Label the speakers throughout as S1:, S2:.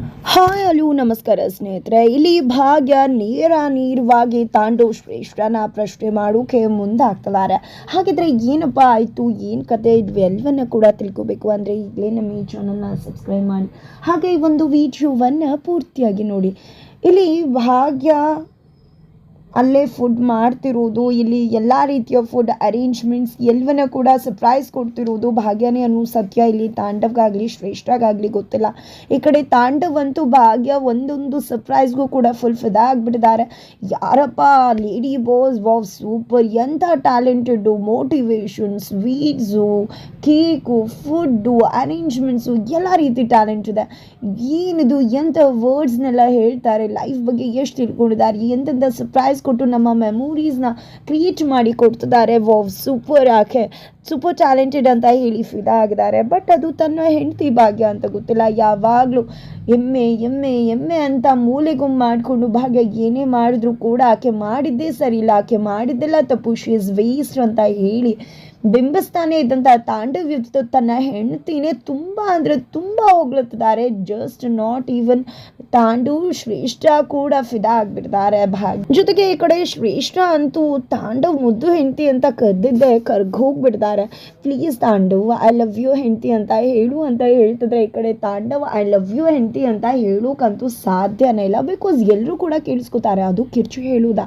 S1: Hi hello ನಮಸ್ಕಾರ ಸ್ನೇಹಿತರೆ. ಇಲ್ಲಿ ಭಾಗ್ಯ ನೇರ ನೇರವಾಗಿ ತಾಂಡು ಶ್ರೇಷ್ಠನ ಪ್ರಶ್ನೆ ಮಾಡೋಕೆ ಮುಂದಾಗ್ತಿದ್ದಾರೆ ಹಾಗಿದ್ರೆ ಏನಪ್ಪ ಆಯಿತು, ಏನು ಕತೆ? ಇವೆಲ್ಲವನ್ನ ಕೂಡ ತಿಳ್ಕೊಬೇಕು ಅಂದರೆ ಈಗಲೇ ನಮ್ಮ ಈ ಚಾನಲ್ನ ಸಬ್ಸ್ಕ್ರೈಬ್ ಮಾಡಿ. ಹಾಗೆ ಈ ಒಂದು ವಿಡಿಯೋವನ್ನು ಪೂರ್ತಿಯಾಗಿ ನೋಡಿ. ಇಲ್ಲಿ ಭಾಗ್ಯ ಅಲ್ಲೇ ಫುಡ್ ಮಾಡ್ತಿರೋದು, ಇಲ್ಲಿ ಎಲ್ಲ ರೀತಿಯ ಫುಡ್ ಅರೇಂಜ್ಮೆಂಟ್ಸ್ ಎಲ್ಲವನ್ನ ಕೂಡ ಸರ್ಪ್ರೈಸ್ ಕೊಡ್ತಿರೋದು ಭಾಗ್ಯನೇ ಅನ್ನೋ ಸತ್ಯ ಇಲ್ಲಿ ತಾಂಡವ್ಗಾಗಲಿ, ಶ್ರೇಷ್ಠಗಾಗಲಿ ಗೊತ್ತಿಲ್ಲ. ಈ ಕಡೆ ತಾಂಡವಂತೂ ಭಾಗ್ಯ ಒಂದೊಂದು ಸರ್ಪ್ರೈಸ್ಗೂ ಕೂಡ ಫುಲ್ ಫಿದಾ ಆಗಿಬಿಟ್ಟಿದ್ದಾರೆ. ಯಾರಪ್ಪ ಲೇಡಿ ಬಾಸ್ ವಾವ್ ಸೂಪರ್ ಎಂಥ talented motivation sweets cake food arrangements ಎಲ್ಲ ರೀತಿ ಟ್ಯಾಲೆಂಟ್ ಇದೆ. ಏನಿದು ಎಂಥ ವರ್ಡ್ಸ್ನೆಲ್ಲ ಹೇಳ್ತಾರೆ ಲೈಫ್ ಬಗ್ಗೆ ಎಷ್ಟು ತಿಳ್ಕೊಂಡಿದ್ದಾರೆ, ಎಂತೆಂಥ ಸರ್ಪ್ರೈಸ್ ಕೊಟ್ಟು ನಮ್ಮ ಮೆಮೊರೀಸ್ನ ಕ್ರಿಯೇಟ್ ಮಾಡಿ ಕೊಡ್ತಿದ್ದಾರೆ. ವಾವ್ ಸೂಪರ್ ಆಕೆ. ಸೂಪರ್ ಟ್ಯಾಲೆಂಟೆಡ್ ಅಂತ ಹೇಳಿ ಫಿದಾ ಆಗಿದ್ದಾರೆ. ಬಟ್ ಅದು ತನ್ನ ಹೆಂಡತಿ ಭಾಗ್ಯ ಅಂತ ಗೊತ್ತಿಲ್ಲ. ಯಾವಾಗಲೂ ಎಮ್ಮೆ ಎಮ್ಮೆ ಎಮ್ಮೆ ಅಂತ ಮೂಲೆಗುಮ್ ಮಾಡಿಕೊಂಡು ಭಾಗ್ಯ ಏನೇ ಮಾಡಿದ್ರು ಕೂಡ ಆಕೆ ಮಾಡಿದ್ದೇ ಸರಿ ಇಲ್ಲ. ಆಕೆ ಮಾಡಿದ್ದೆಲ್ಲ ತಪ್ಪು. ಶಿ ಇಸ್ ವೇಸ್ಟ್ ಅಂತ ಹೇಳಿ ಬಿಂಬಿಸ್ತಾನೆ ಇದ್ದಂಥ ತಾಂಡವ್ ತನ್ನ ಹೆಂಡತಿನೇ ತುಂಬ ಅಂದರೆ ತುಂಬ ಹೋಗ್ಲತ್ತಿದ್ದಾರೆ ಜಸ್ಟ್ ನಾಟ್ ಈವನ್ ತಾಂಡು, ಶ್ರೇಷ್ಠ ಕೂಡ ಫಿದಾ ಆಗ್ಬಿಡ್ತಾರೆ ಭಾಗ್ಯ ಜೊತೆಗೆ ಈ ಕಡೆ ಶ್ರೇಷ್ಠ ಅಂತೂ ತಾಂಡವ್ ಮುದ್ದು ಹೆಂಡತಿ ಅಂತ ಕದ್ದಿದ್ದೆ ಕರ್ಗೋಗ್ಬಿಡ್ತಾರೆ please Tandav I love you ಹೆಂಡತಿ ಅಂತ ಹೇಳು ಅಂತ ಹೇಳ್ತಿದ್ರೆ ಈ ಕಡೆ ತಾಂಡವ್ ಐ ಲವ್ ಯು ಹೆಂಡತಿ ಅಂತ ಹೇಳೋಕ್ಕಂತೂ ಸಾಧ್ಯನೇ ಇಲ್ಲ. ಬಿಕಾಸ್ ಎಲ್ಲರೂ ಕೂಡ ಕೇಳಿಸ್ಕೊತಾರೆ, ಅದು ಕಿರ್ಚು ಹೇಳುವುದಾ.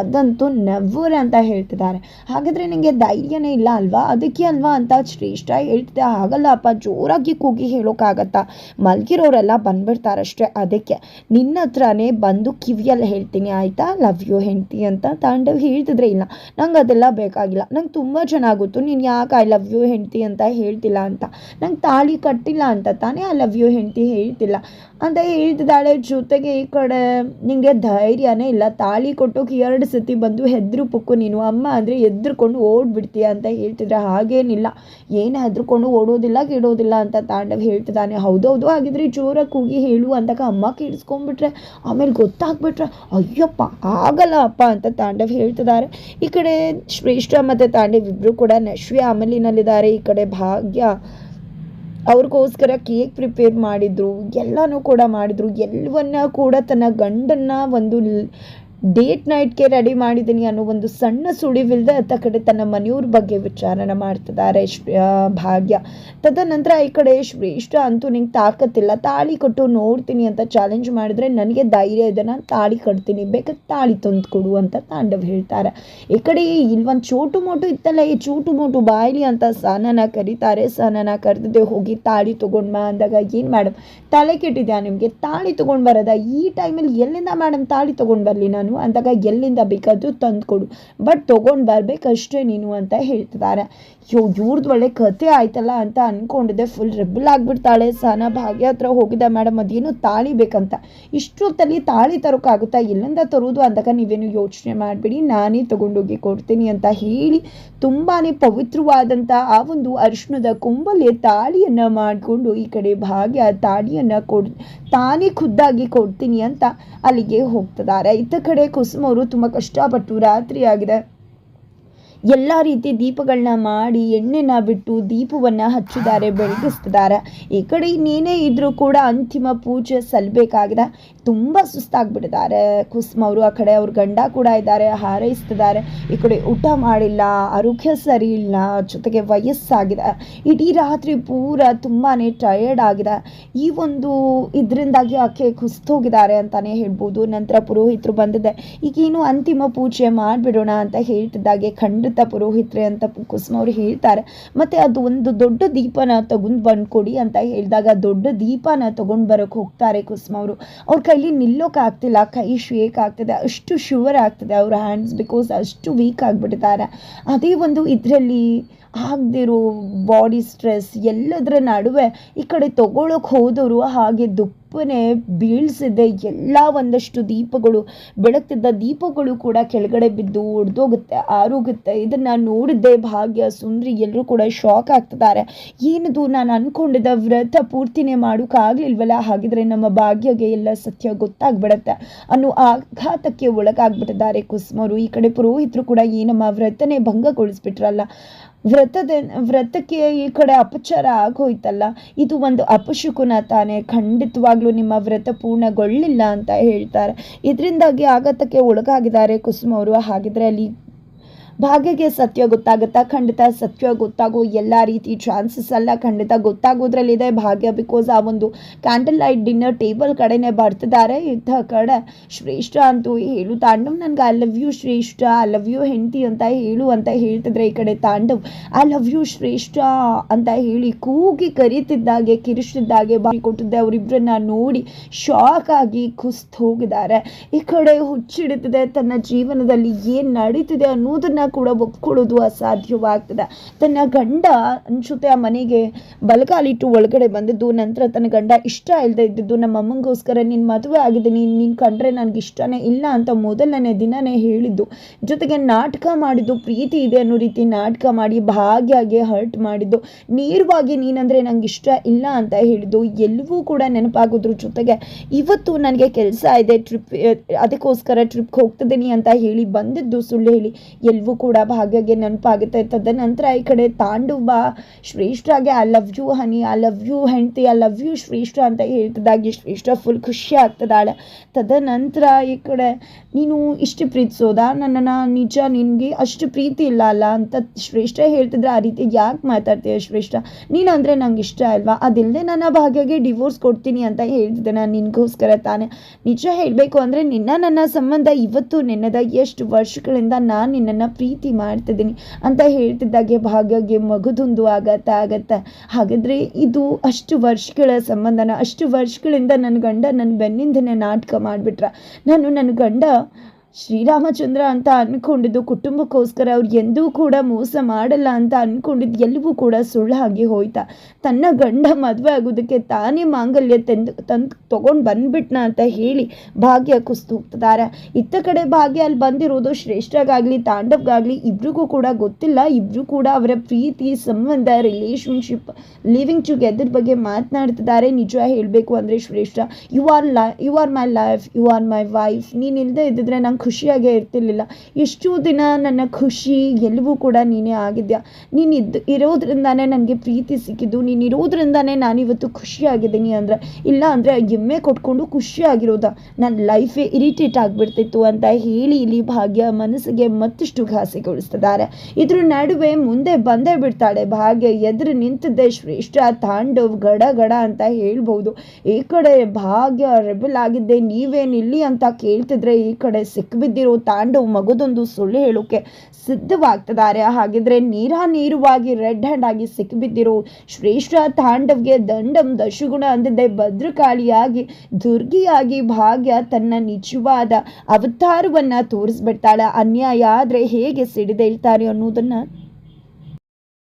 S1: ಅದಂತೂ ನೆವರ್ ಅಂತ ಹೇಳ್ತಿದ್ದಾರೆ. ಹಾಗಾದ್ರೆ ನನಗೆ ಧೈರ್ಯನೇ ಇಲ್ಲ ಅಲ್ವಾ? ಅದಕ್ಕೆ ಅಲ್ವಾ ಅಂತ ಶ್ರೇಷ್ಠ ಹೇಳ್ತಿದ್ದೆ. ಆಗಲ್ಲಪ್ಪ ಜೋರಾಗಿ ಕೂಗಿ ಹೇಳೋಕ್ಕಾಗತ್ತಾ ಮಲಗಿರೋರೆಲ್ಲ ಬಂದ್ಬಿಡ್ತಾರಷ್ಟೇ ಅದಕ್ಕೆ. ನಿನ್ನ ಹತ್ರನೇ ಬಂದು ಕಿವಿಯಲ್ಲಿ ಹೇಳ್ತೀನಿ, ಆಯಿತಾ? ಲವ್ ಯು ಹೆಂಡ್ತಿ ಅಂತ ತಾಂಡವ್ ಹೇಳ್ತಿದ್ರೆ ಇಲ್ಲ. ನಂಗೆ ಅದೆಲ್ಲ ಬೇಕಾಗಿಲ್ಲ. ನಂಗೆ ತುಂಬ ಚೆನ್ನಾಗುತ್ತು ನೀನು ಯಾಕೆ ಐ ಲವ್ ಯು ಹೆಂಡ್ತಿ ಅಂತ ಹೇಳ್ತಿಲ್ಲ ಅಂತ. ನಂಗೆ ತಾಳಿ ಕಟ್ಟಿಲ್ಲ ಅಂತ ತಾನೇ ಐ ಲವ್ ಯು ಹೆಂಡ್ತಿ ಹೇಳ್ತಿಲ್ಲ ಅಂತ ಹೇಳ್ತಿದ್ದಾಳೆ. ಜೊತೆಗೆ ಈ ಕಡೆ ನಿಂಗೆ ಧೈರ್ಯನೇ ಇಲ್ಲ. ತಾಳಿ ಕೊಟ್ಟೋಕೆ ಎರಡು ಸತಿ ಬಂದು ಹೆದ್ರು ಪುಕ್ಕು ನೀನು. ಅಮ್ಮ ಅಂದರೆ ಎದ್ರುಕೊಂಡು ಓಡ್ಬಿಡ್ತೀಯ ಅಂತ ಹೇಳ್ತಿದ್ರೆ ಹಾಗೇನಿಲ್ಲ. ಏನು ಹೆದ್ರಕೊಂಡು ಓಡೋದಿಲ್ಲ ಗಿಡೋದಿಲ್ಲ ಅಂತ ತಾಂಡವ್ ಹೇಳ್ತಿದ್ದಾನೆ. ಹೌದೌದು, ಹಾಗಿದ್ರೆ ಜೋರಾಗಿ ಕೂಗಿ ಹೇಳು ಅಂತಕ ಅಮ್ಮ ಕೇಳಿಸ್ಕೊಂಡ್ಬಿಟ್ರೆ, ಆಮೇಲೆ ಗೊತ್ತಾಗ್ಬಿಟ್ರೆ, ಅಯ್ಯಪ್ಪ, ಆಗಲ್ಲ ಅಪ್ಪ ಅಂತ ತಾಂಡವ್ ಹೇಳ್ತಿದ್ದಾರೆ. ಈ ಕಡೆ ಶ್ರೇಷ್ಠ ಮತ್ತು ತಾಂಡವ್ ಇಬ್ಬರು ಕೂಡ ನಶ್ವಿ ಅಮಲಿನಲ್ಲಿದ್ದಾರೆ. ಈ ಕಡೆ ಭಾಗ್ಯ ಅವ್ರಿಗೋಸ್ಕರ ಕೇಕ್ ಪ್ರಿಪೇರ್ ಮಾಡಿದ್ರು, ಎಲ್ಲನೂ ಕೂಡ ಮಾಡಿದ್ರು. ಎಲ್ಲವನ್ನ ಕೂಡ ತನ್ನ ಗಂಡನ್ನ ಒಂದು ಡೇಟ್ ನೈಟ್ಗೆ ರೆಡಿ ಮಾಡಿದ್ದೀನಿ ಅನ್ನೋ ಒಂದು ಸಣ್ಣ ಸುಳಿವಿಲ್ಲದೆ ಅತ್ತ ಕಡೆ ತನ್ನ ಮನೆಯವ್ರ ಬಗ್ಗೆ ವಿಚಾರನ ಮಾಡ್ತಿದ್ದಾರೆ ಭಾಗ್ಯ. ತದನಂತರ ಈ ಕಡೆ ಶ್ರೇಷ್ಠ ಅಂತೂ ನಿಂಗೆ ತಾಕತ್ತಿಲ್ಲ ತಾಳಿ ಕಟ್ಟು ನೋಡ್ತೀನಿ ಅಂತ ಚಾಲೆಂಜ್ ಮಾಡಿದ್ರೆ ನನಗೆ ಧೈರ್ಯ ಇದೆ, ನಾನು ತಾಳಿ ಕಟ್ತೀನಿ. ಬೇಕಾದ್ರೆ ತಾಳಿ ತಂದು ಕೊಡು ಅಂತ ತಾಂಡವ್ ಹೇಳ್ತಾರೆ. ಈ ಕಡೆ ಇಲ್ವೊಂದು ಚೋಟು ಮೋಟು ಇತ್ತಲ್ಲ, ಈ ಚೋಟು ಮೋಟು ಬಾಯಿಲಿ ಅಂತ ಸಹನನ ಕರೀತಾರೆ. ಸಹನನ ಕರೆದಿದ್ದೆ ಹೋಗಿ ತಾಳಿ ತೊಗೊಂಡ್ಮ ಅಂದಾಗ ಏನು ಮೇಡಮ್ ತಲೆ ಕೆಟ್ಟಿದ್ಯಾ ನಿಮಗೆ? ತಾಳಿ ತೊಗೊಂಡು ಬರೋದಾ? ಈ ಟೈಮಲ್ಲಿ ಎಲ್ಲಿಂದ ಮೇಡಮ್ ತಾಳಿ ತೊಗೊಂಡು ಬರಲಿ ನಾನು? ಅಂದಾಗ ಎಲ್ಲಿಂದ ಬೇಕಾದರೂ ತಂದು ಕೊಡು ಬಟ್ ತೊಗೊಂಡು ಬರಬೇಕಷ್ಟೇ ನೀನು ಅಂತ ಹೇಳ್ತಿದ್ದಾರೆ ಯೋ ಇವ್ರದ್ದು ಒಳ್ಳೆ ಕತೆ ಆಯ್ತಲ್ಲ ಅಂತ ಅಂದ್ಕೊಂಡಿದ್ದೆ ಫುಲ್ ರೆಬಲ್ ಆಗಿಬಿಡ್ತಾಳೆ. ಸಹನ ಭಾಗ್ಯ ಹತ್ರ ಹೋಗಿದ್ದೆ ಮೇಡಮ್. ಅದೇನು ತಾಳಿ ಬೇಕಂತ. ಇಷ್ಟೊತ್ತಲ್ಲಿ ತಾಳಿ ತರೋಕ್ಕಾಗುತ್ತಾ ಎಲ್ಲಿಂದ ತರೋದು ಅಂದಾಗ ನೀವೇನು ಯೋಚನೆ ಮಾಡಬೇಡಿ. ನಾನೇ ತಗೊಂಡೋಗಿ ಕೊಡ್ತೀನಿ ಅಂತ ಹೇಳಿ ತುಂಬಾ ಪವಿತ್ರವಾದಂಥ ಆ ಒಂದು ಅರಿಶಿಣದ ಕುಂಬಲೆ ತಾಳಿಯನ್ನು ಮಾಡಿಕೊಂಡು ಈ ಕಡೆ ಭಾಗ್ಯ ತಾಳಿಯನ್ನು ಕೊಡ್, ತಾನೇ ಖುದ್ದಾಗಿ ಕೊಡ್ತೀನಿ ಅಂತ ಅಲ್ಲಿಗೆ ಹೋಗ್ತಿದ್ದಾರೆ ಇತ್ತ ಕುಸುಮ ಅವರು ತುಂಬ ಕಷ್ಟಪಟ್ಟು ರಾತ್ರಿ ಆಗಿದೆ ಎಲ್ಲ ರೀತಿ ದೀಪಗಳನ್ನ ಮಾಡಿ ಎಣ್ಣೆನ ಬಿಟ್ಟು ದೀಪವನ್ನು ಹಚ್ಚಿದ್ದಾರೆ, ಬೆಳಗಿಸ್ತಿದ್ದಾರೆ. ಈ ಕಡೆ ಇನ್ನೇನೇ ಇದ್ರೂ ಕೂಡ ಅಂತಿಮ ಪೂಜೆ ಸಲ್ಲಬೇಕಾಗಿದೆ ತುಂಬ ಸುಸ್ತಾಗ್ಬಿಟ್ಟಿದ್ದಾರೆ. ಕುಸುಮ ಅವರು ಆ ಕಡೆ ಅವ್ರ ಗಂಡ ಕೂಡ ಇದ್ದಾರೆ, ಹಾರೈಸ್ತಿದ್ದಾರೆ. ಈ ಕಡೆ ಊಟ ಮಾಡಿಲ್ಲ, ಆರೋಗ್ಯ ಸರಿ ಇಲ್ಲ, ಜೊತೆಗೆ ವಯಸ್ಸಾಗಿದೆ. ಇಡೀ ರಾತ್ರಿ ಪೂರ ತುಂಬಾ ಟಯರ್ಡ್ ಆಗಿದೆ. ಈ ಒಂದು ಇದರಿಂದಾಗಿ ಆಕೆ ಕುಸ್ತೋಗಿದ್ದಾರೆ ಅಂತಾನೆ ಹೇಳ್ಬೋದು. ನಂತರ ಪುರೋಹಿತರು ಬಂದಿದೆ, ಈಗೇನು ಅಂತಿಮ ಪೂಜೆ ಮಾಡಿಬಿಡೋಣ ಅಂತ ಹೇಳ್ತಿದ್ದಾಗೆ ಖಂಡಿತ ಪುರೋಹಿತ್ರೆ ಅಂತ ಕುಸುಮ ಅವರು ಹೇಳ್ತಾರೆ. ಮತ್ತು ಅದು ಒಂದು ದೊಡ್ಡ ದೀಪನ ತಗೊಂಡು ಬಂದು ಕೊಡಿ ಅಂತ ಹೇಳಿದಾಗ ದೊಡ್ಡ ದೀಪನ ತಗೊಂಡು ಬರೋಕ್ಕೆ ಹೋಗ್ತಾರೆ ಕುಸುಮ ಅವರು. ಅವ್ರ ಕೈಲಿ ನಿಲ್ಲೋಕ್ಕಾಗ್ತಿಲ್ಲ ಕೈ ಶೇಕ್ ಆಗ್ತದೆ, ಅಷ್ಟು ಶುವರ್ ಆಗ್ತದೆ ಅವ್ರ ಹ್ಯಾಂಡ್ಸ್ ಬಿಕಾಸ್ ಅಷ್ಟು ವೀಕ್ ಆಗಿಬಿಟ್ಟಿದ್ದಾರೆ. ಅದೇ ಒಂದು ಇದರಲ್ಲಿ ಆಗದಿರೋ ಬಾಡಿ ಸ್ಟ್ರೆಸ್ ಎಲ್ಲದರ ನಡುವೆ ಈ ಕಡೆ ತಗೊಳ್ಳೋಕೆ ಹೋದವರು ಹಾಗೆ ದುಪ್ಪನೆ ಬೀಳ್ಸಿದ್ದೆ ಎಲ್ಲ ಒಂದಷ್ಟು ದೀಪಗಳು, ಬೆಳಗ್ತಿದ್ದ ದೀಪಗಳು ಕೂಡ ಕೆಳಗಡೆ ಬಿದ್ದು ಒಡ್ದೋಗುತ್ತೆ ಆರೋಗುತ್ತೆ. ಇದನ್ನು ನೋಡಿದ್ದೆ ಭಾಗ್ಯ, ಸುಂದ್ರಿ ಎಲ್ಲರೂ ಕೂಡ ಶಾಕ್ ಆಗ್ತಿದ್ದಾರೆ. ಏನದು ನಾನು ಅಂದ್ಕೊಂಡಿದ್ದ ವ್ರತ ಪೂರ್ತಿನೇ ಮಾಡೋಕ್ಕಾಗಲಿಲ್ವಲ್ಲ ಹಾಗಿದ್ರೆ ನಮ್ಮ ಭಾಗ್ಯಗೆ ಎಲ್ಲ ಸತ್ಯ ಗೊತ್ತಾಗ್ಬಿಡತ್ತೆ. ಅನ್ನೋ ಆಘಾತಕ್ಕೆ ಒಳಗಾಗ್ಬಿಟ್ಟಿದ್ದಾರೆ ಕುಸುಮರು. ಈ ಕಡೆ ಪುರೋಹಿತರು ಕೂಡ ಏನಮ್ಮ ವ್ರತನೇ ಭಂಗಗೊಳಿಸ್ಬಿಟ್ರಲ್ಲ? ವ್ರತದ ವ್ರತಕ್ಕೆ ಈ ಕಡೆ ಅಪಚಾರ ಆಗೋಯ್ತಲ್ಲ? ಇದು ಒಂದು ಅಪಶುಕುನ ತಾನೇ. ಖಂಡಿತವಾಗ್ಲೂ ನಿಮ್ಮ ವ್ರತ ಪೂರ್ಣಗೊಳ್ಳಿಲ್ಲ ಅಂತ ಹೇಳ್ತಾರೆ. ಇದರಿಂದಾಗಿ ಆಘಾತಕ್ಕೆ ಒಳಗಾಗಿದ್ದಾರೆ ಕುಸುಮ ಅವರು. ಹಾಗಿದ್ರೆ ಅಲ್ಲಿ ಭಾಗ್ಯಗೆ ಸತ್ಯ ಗೊತ್ತಾಗುತ್ತಾ ಖಂಡಿತ ಸತ್ಯ ಗೊತ್ತಾಗೋ ಎಲ್ಲ ರೀತಿ ಚಾನ್ಸಸ್ ಎಲ್ಲ ಖಂಡಿತ ಗೊತ್ತಾಗೋದ್ರಲ್ಲಿದೆ ಭಾಗ್ಯ ಬಿಕಾಸ್ ಆ ಒಂದು ಕ್ಯಾಂಡಲ್ ಲೈಟ್ ಡಿನ್ನರ್ ಟೇಬಲ್ ಕಡೆನೇ ಬರ್ತಿದ್ದಾರೆ. ಇಂಥ ಕಡೆ ಶ್ರೇಷ್ಠ ಅಂತೂ ಹೇಳು ತಾಂಡವ್ ನನಗೆ I love you Shreshta I love you ಹೆಂಡತಿ ಅಂತ ಹೇಳು ಅಂತ ಹೇಳ್ತಿದ್ರೆ ಈ ಕಡೆ Tandav I love you Shreshta ಅಂತ ಹೇಳಿ ಕೂಗಿ ಕರೀತಿದ್ದಾಗೆ, ಕಿರಿಸ್ತಿದ್ದಾಗೆ, ಬಾಯಿ ಕೊಟ್ಟಿದ್ದೆ ಅವರಿಬ್ಬರನ್ನ ನೋಡಿ ಶಾಕ್ ಆಗಿ ಕುಸ್ತು ಹೋಗಿದ್ದಾರೆ. ಈ ಕಡೆ ಹುಚ್ಚಿಡುತ್ತಿದೆ ತನ್ನ ಜೀವನದಲ್ಲಿ ಏನು ನಡೀತಿದೆ ಅನ್ನೋದನ್ನ ಕೂಡ ಒಪ್ಕೊಳ್ಳೋದು ಅಸಾಧ್ಯವಾಗ್ತದೆ. ತನ್ನ ಗಂಡ ಅನ್ಸುತ್ತೆ ಆ ಮನೆಗೆ ಬಲಗಾಲಿಟ್ಟು ಒಳಗಡೆ ಬಂದಿದ್ದು, ನಂತರ ತನ್ನ ಗಂಡ ಇಷ್ಟ ಇಲ್ಲದೆ ಇದ್ದಿದ್ದು, ನಮ್ಮ ಅಮ್ಮಂಗೋಸ್ಕರ ನಿನ್ನ ಮದುವೆ ಆಗಿದೆ, ನೀನು ನೀನು ಕಂಡ್ರೆ ನನಗೆ ಇಷ್ಟನೇ ಇಲ್ಲ ಅಂತ ಮೊದಲನೇ ದಿನನೇ ಹೇಳಿದ್ದು. ಜೊತೆಗೆ ನಾಟಕ ಮಾಡಿದ್ದು, ಪ್ರೀತಿ ಇದೆ ಅನ್ನೋ ರೀತಿ ನಾಟಕ ಮಾಡಿ ಭಾಗ್ಯಾಗೆ ಹರ್ಟ್ ಮಾಡಿದ್ದು. ನೇರವಾಗಿ ನೀನಂದ್ರೆ ನಂಗೆ ಇಷ್ಟ ಇಲ್ಲ ಅಂತ ಹೇಳಿದ್ದು. ಎಲ್ಲವೂ ಕೂಡ ನೆನಪಾಗೋದ್ರ ಜೊತೆಗೆ ಇವತ್ತು ನನಗೆ ಕೆಲಸ ಇದೆ, ಟ್ರಿಪ್, ಅದಕ್ಕೋಸ್ಕರ ಟ್ರಿಪ್ಗೆ ಹೋಗ್ತಿದ್ದೀನಿ ಅಂತ ಹೇಳಿ ಬಂದಿದ್ದು ಸುಳ್ಳು ಹೇಳಿ. ಎಲ್ಲವೂ ಕೂಡ ಭಾಗ್ಯಗೆ ನೆನಪಾಗುತ್ತೆ ತದನಂತರ ಈ ಕಡೆ ತಾಂಡು ಬಾ I love you honey I love you ಹೆಂಡತಿ ಐ ಲವ್ ಯು ಶ್ರೇಷ್ಠ ಅಂತ ಹೇಳ್ತಿದ್ದಾಗೆ ಶ್ರೇಷ್ಠ ಫುಲ್ ಖುಷಿ ಆಗ್ತದಾಳೆ. ತದನಂತರ ಈ ಕಡೆ, ನೀನು ಇಷ್ಟು ಪ್ರೀತಿಸೋದಾ? ನನ್ನನ್ನು ನಿಜ ನಿನಗೆ ಅಷ್ಟು ಪ್ರೀತಿ ಇಲ್ಲ ಅಲ್ಲ? ಅಂತ ಶ್ರೇಷ್ಠ ಹೇಳ್ತಿದ್ರೆ, ಆ ರೀತಿ ಯಾಕೆ ಮಾತಾಡ್ತೀಯ ಶ್ರೇಷ್ಠ? ನೀನು ಅಂದರೆ ನಂಗೆ ಇಷ್ಟ ಅಲ್ವಾ? ಅದಿಲ್ಲದೆ ನನ್ನ ಭಾಗ್ಯಗೆ ಡಿವೋರ್ಸ್ ಕೊಡ್ತೀನಿ ಅಂತ ಹೇಳ್ತಿದ್ದೆ ನಾನು ನಿನಗೋಸ್ಕರ ತಾನೇ. ನಿಜ ಹೇಳಬೇಕು ಅಂದರೆ ನಿನ್ನ ನನ್ನ ಸಂಬಂಧ ಇವತ್ತು ನಿನ್ನದ ಎಷ್ಟು ವರ್ಷಗಳಿಂದ ನಾನು ನಿನ್ನನ್ನು ಪ್ರೀತಿ ಮಾಡ್ತಿದ್ದೀನಿ ಅಂತ ಹೇಳ್ತಿದ್ದಾಗೆ ಭಾಗ್ಯಗೆ ಮಗುದೊಂದು ಆಗತ್ತ ಆಗತ್ತ. ಹಾಗಾದರೆ ಇದು ಅಷ್ಟು ವರ್ಷಗಳ ಸಂಬಂಧನ, ಅಷ್ಟು ವರ್ಷಗಳಿಂದ ನನ್ನ ಗಂಡ ನನ್ನ ಬೆನ್ನಿಂದನೇ ನಾಟಕ ಮಾಡಿಬಿಟ್ರ. ನಾನು ನನ್ನ ಗಂಡ ಶ್ರೀರಾಮಚಂದ್ರ ಅಂತ ಅಂದ್ಕೊಂಡಿದ್ದು ಕುಟುಂಬಕ್ಕೋಸ್ಕರ ಅವ್ರು ಎಂದೂ ಕೂಡ ಮೋಸ ಮಾಡಲ್ಲ ಅಂತ ಅಂದ್ಕೊಂಡಿದ್ದು ಎಲ್ಲವೂ ಕೂಡ ಸುಳ್ಳಾಗಿ ಹೋಯ್ತಾ. ತನ್ನ ಗಂಡ ಮದುವೆ ಆಗೋದಕ್ಕೆ ತಾನೇ ಮಾಂಗಲ್ಯ ತಂದು ತಂದು ತೊಗೊಂಡು ಬಂದ್ಬಿಟ್ನ ಅಂತ ಹೇಳಿ ಭಾಗ್ಯ ಕುಸ್ತು ಹೋಗ್ತಿದ್ದಾರೆ ಇತ್ತ ಕಡೆ ಭಾಗ್ಯ ಅಲ್ಲಿ ಬಂದಿರೋದು ಶ್ರೇಷ್ಠಗಾಗಲಿ, ತಾಂಡವ್ಗಾಗಲಿ, ಇಬ್ರಿಗೂ ಕೂಡ ಗೊತ್ತಿಲ್ಲ. ಇಬ್ರು ಕೂಡ ಅವರ ಪ್ರೀತಿ, ಸಂಬಂಧ ರಿಲೇಶನ್ಶಿಪ್ ಲಿವಿಂಗ್ ಟುಗೆದರ್ ಬಗ್ಗೆ ಮಾತನಾಡ್ತಿದ್ದಾರೆ ನಿಜ ಹೇಳಬೇಕು ಅಂದರೆ Shreshta you are lie you are my life you are my wife ನೀನು ಇಲ್ಲದೆ ಇದ್ದಿದ್ರೆ ನಂಗೆ ಖುಷಿಯಾಗೇ ಇರ್ತಿರ್ಲಿಲ್ಲ. ಎಷ್ಟು ದಿನ ನನ್ನ ಖುಷಿ ಎಲ್ಲವೂ ಕೂಡ ನೀನೇ ಆಗಿದ್ಯಾ? ನೀನು ಇದ್ದು ಇರೋದ್ರಿಂದಾನೇ ನನಗೆ ಪ್ರೀತಿ ಸಿಕ್ಕಿದ್ದು. ನೀನು ಇರೋದ್ರಿಂದಾನೇ ನಾನಿವತ್ತು ಖುಷಿಯಾಗಿದ್ದೀನಿ ಅಂದರೆ, ಇಲ್ಲ ಅಂದರೆ ಎಮ್ಮೆ ಕೊಟ್ಕೊಂಡು ಖುಷಿಯಾಗಿರೋದ? ನನ್ನ ಲೈಫೇ ಇರಿಟೇಟ್ ಆಗಿಬಿಡ್ತಿತ್ತು ಅಂತ ಹೇಳಿ ಇಲ್ಲಿ ಭಾಗ್ಯ ಮನಸ್ಸಿಗೆ ಮತ್ತಷ್ಟು ಘಾಸಿಗೊಳಿಸ್ತಿದ್ದಾರೆ. ಇದ್ರ ನಡುವೆ ಮುಂದೆ ಬಂದೇ ಬಿಡ್ತಾಳೆ. ಭಾಗ್ಯ ಎದುರು ನಿಂತಿದ್ದೆ, ಶ್ರೇಷ್ಠ ತಾಂಡವ್ ಗಡ ಗಡ ಅಂತ ಹೇಳ್ಬೋದು ಈ ಕಡೆ ಭಾಗ್ಯ ರೆಬಲ್ ಆಗಿದ್ದೆ ನೀವೇನಿಲ್ಲಿ ಅಂತ ಕೇಳ್ತಿದ್ರೆ ಈ ಕಡೆ ಸಿಕ್ಬಿದ್ದಿರೋ ತಾಂಡವ್ ಮಗದೊಂದು ಸುಳ್ಳು ಹೇಳೋಕೆ ಸಿದ್ಧವಾಗ್ತಿದ್ದಾರೆ. ಹಾಗಿದ್ರೆ ನೀರಾ ನೀರುವಾಗಿ ರೆಡ್ ಹ್ಯಾಂಡ್ ಆಗಿ ಸಿಕ್ಕಿಬಿದ್ದಿರೋ ಶ್ರೇಷ್ಠ ತಾಂಡವ್ಗೆ ದಂಡಂ ದಶಗುಣ ಅಂದಿದ್ದೆ ಭದ್ರಕಾಳಿಯಾಗಿ, ದುರ್ಗಿಯಾಗಿ ಭಾಗ್ಯ ತನ್ನ ನಿಜವಾದ ಅವತಾರವನ್ನ ತೋರಿಸ್ಬಿಡ್ತಾಳೆ. ಅನ್ಯಾಯ ಆದ್ರೆ ಹೇಗೆ ಸಿಡಿದೇಳ್ತಾರೆ ಅನ್ನೋದನ್ನ